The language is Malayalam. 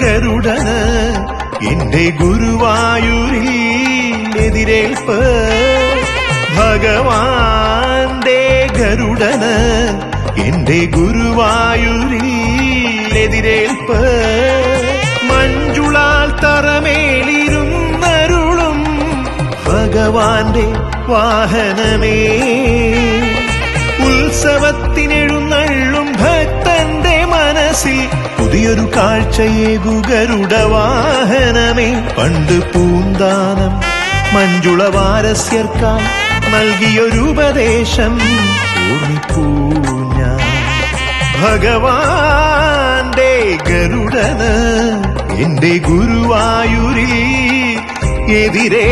ഗരുഡന് എന്റെ ഗുരുവായൂരിൽ എതിരേൽപ്പ്. ഭഗവാന്റെ ഗരുഡന് എന്റെ ഗുരുവായൂരിൽ എതിരേൽപ്പ്. മഞ്ജുളാൽ തറമേലിരുന്നരുളും ഭഗവാന്റെ വാഹനമേ. ഭക്തന്റെ മനസ്സിൽ പുതിയൊരു കാഴ്ചയേകുകരുടെ വാഹനമേ പണ്ട് പൂന്താനം മഞ്ജുള വാരസ്യർക്കായി നൽകിയൊരു ഉപദേശം ഞാൻ ഭഗവാന്റെ ഗരുഡന് എന്റെ ഗുരുവായൂരി എതിരേ